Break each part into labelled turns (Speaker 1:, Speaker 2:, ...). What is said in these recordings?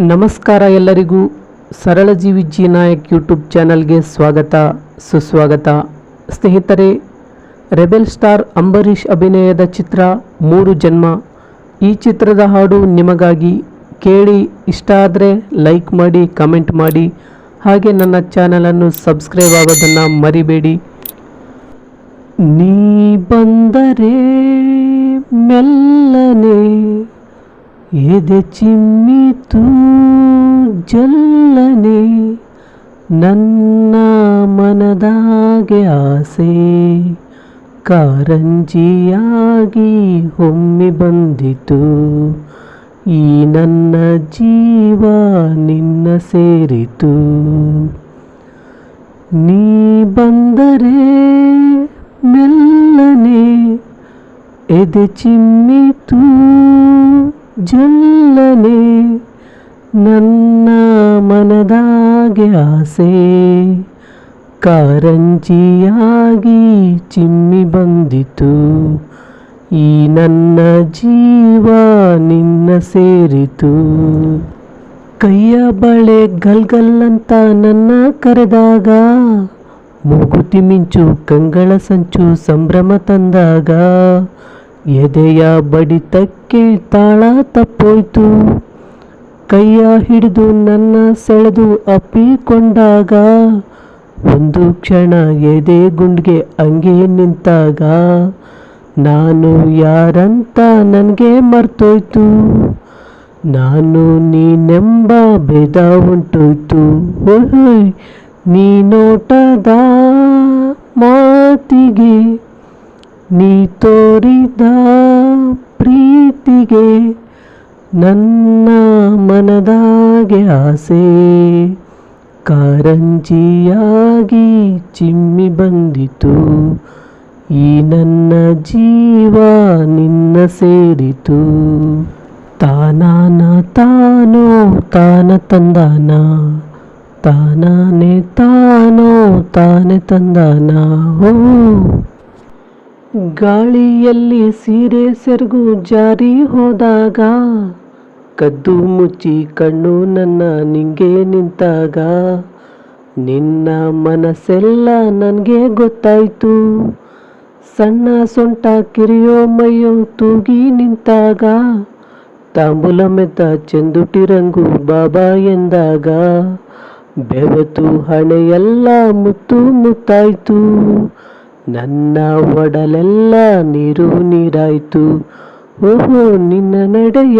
Speaker 1: ನಮಸ್ಕಾರ ಎಲ್ಲರಿಗೂ. ಸರಳ ಜೀವಿ ಜಿ ನಾಯಕ್ ಯೂಟ್ಯೂಬ್ ಚಾನಲ್ಗೆ ಸ್ವಾಗತ, ಸುಸ್ವಾಗತ. ಸ್ನೇಹಿತರೆ, ರೆಬೆಲ್ ಸ್ಟಾರ್ ಅಂಬರೀಷ್ ಅಭಿನಯದ ಚಿತ್ರ ಮೂರು ಜನ್ಮ. ಈ ಚಿತ್ರದ ಹಾಡು ನಿಮಗಾಗಿ ಕೇಳಿ ಇಷ್ಟ ಆದರೆ ಲೈಕ್ ಮಾಡಿ, ಕಮೆಂಟ್ ಮಾಡಿ. ಹಾಗೆ ನನ್ನ ಚಾನಲನ್ನು ಸಬ್ಸ್ಕ್ರೈಬ್ ಆಗೋದನ್ನು ಮರಿಬೇಡಿ. ನೀ ಬಂದರೆ ಮೆಲ್ಲನೆ ಎದೆ ಚಿಮ್ಮಿತು ಜಲ್ಲನೆ, ನನ್ನ ಮನದಾಗೆ ಆಸೆ. ಕಾರಂಜಿಯಾಗಿ ಹೊಮ್ಮಿ ಬಂದಿತು, ಈ ನನ್ನ ಜೀವ ನಿನ್ನ ಸೇರಿತು. ನೀ ಬಂದರೆ ಮೆಲ್ಲನೆ, ಎದೆ ಚಿಮ್ಮಿತು ಜಲ್ಲನೆ ನನ್ನ ಮನದಾಗೆ ಆಸೆ. ಕಾರಂಜಿಯಾಗಿ ಚಿಮ್ಮಿ ಬಂದಿತು. ಈ ನನ್ನ ಜೀವ ನಿನ್ನ ಸೇರಿತು. ಕೈಯ ಬಳೆ ಗಲ್ಗಲ್ಲಂತ ನನ್ನ ಕರೆದಾಗ, ಮೂಗುತಿ ಮಿಂಚು ಕಂಗಳ ಸಂಚು ಸಂಭ್ರಮ ತಂದಾಗ ಎದೆಯ ಬಡಿತಕ್ಕೆ ತಾಳ ತಪ್ಪೋಯ್ತು ಕೈಯ ಹಿಡಿದು ನನ್ನ ಸೆಳೆದು ಅಪ್ಪಿಕೊಂಡಾಗ, ಒಂದು ಕ್ಷಣ ಎದೆ ಗುಂಡ್ಗೆ ಹಂಗೆ ನಿಂತಾಗ, ನಾನು ಯಾರಂತ ನನಗೆ ಮರ್ತೋಯ್ತು. ನಾನು ನೀನೆಂಬ ಭೇದ ಉಂಟೋಯ್ತು. ನೀ ನೋಟದ ಮಾತಿಗೆ ನೀ ತೋರಿದ ಪ್ರೀತಿಗೆ ನನ್ನ ಮನದಾಗೆ ಆಸೆ. ಕಾರಂಜಿಯಾಗಿ ಚಿಮ್ಮಿ ಬಂದಿತು. ಈ ನನ್ನ ಜೀವ ನಿನ್ನ ಸೇರಿತು. ತಾನಾನ ತಾನೋ, ತಾನ ತಂದಾನ. ತಾನಾನೆ ತಾನೋ, ತಾನೆ ತಂದಾನ. ಹೋ ಗಾಳಿಯಲ್ಲಿ ಸೀರೆ ಸೆರಗು ಜಾರಿ ಹೋದಾಗ, ಕದ್ದು ಮುಚ್ಚಿ ಕಣ್ಣು ನನ್ನ ನಿಂಗೆ ನಿಂತಾಗ, ನಿನ್ನ ಮನಸ್ಸೆಲ್ಲ ನನಗೆ ಗೊತ್ತಾಯ್ತು. ಸಣ್ಣ ಸೊಂಟ ಕಿರಿಯೋ ಮೈಯೋ ತೂಗಿ ನಿಂತಾಗ, ತಾಂಬೂಲ ಮೆತ್ತ ಚೆಂದುಟಿ ರಂಗು ಬಾಬಾ ಎಂದಾಗ, ಬೆವತು ಹಣೆಯೆಲ್ಲ ಮುತ್ತು ಮುತ್ತಾಯ್ತು. ನನ್ನ ಒಡಲೆಲ್ಲ ನೀರು ನೀರಾಯ್ತು. ಓಹೋ, ನಿನ್ನ ನಡೆಯ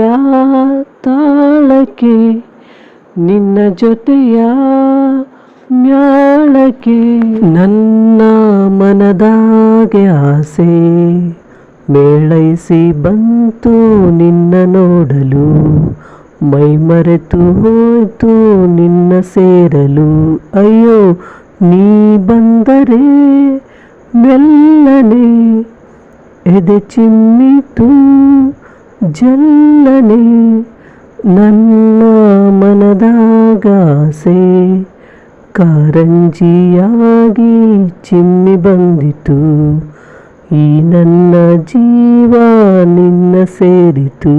Speaker 1: ತಾಳಕ್ಕೆ, ನಿನ್ನ ಜೊತೆಯ ಮ್ಯಾಳಕ್ಕೆ. ನನ್ನ ಮನದಾಗೆ ಆಸೆ ಮೇಳೈಸಿ ಬಂತು ನಿನ್ನ ನೋಡಲು. ಮೈ ಮರೆತು ಹೋಯ್ತು ನಿನ್ನ ಸೇರಲು. ಅಯ್ಯೋ, ನೀ ಬಂದರೆ ಮೆಲ್ಲನೆ ಎದೆ ಚಿಮ್ಮಿತು ಜಲ್ಲನೆ ನನ್ನ ಮನದಾಗಾಸೆ ಕಾರಂಜಿಯಾಗಿ ಚಿಮ್ಮಿ ಬಂದಿತು. ಈ ನನ್ನ ಜೀವ ನಿನ್ನ ಸೇರಿತು.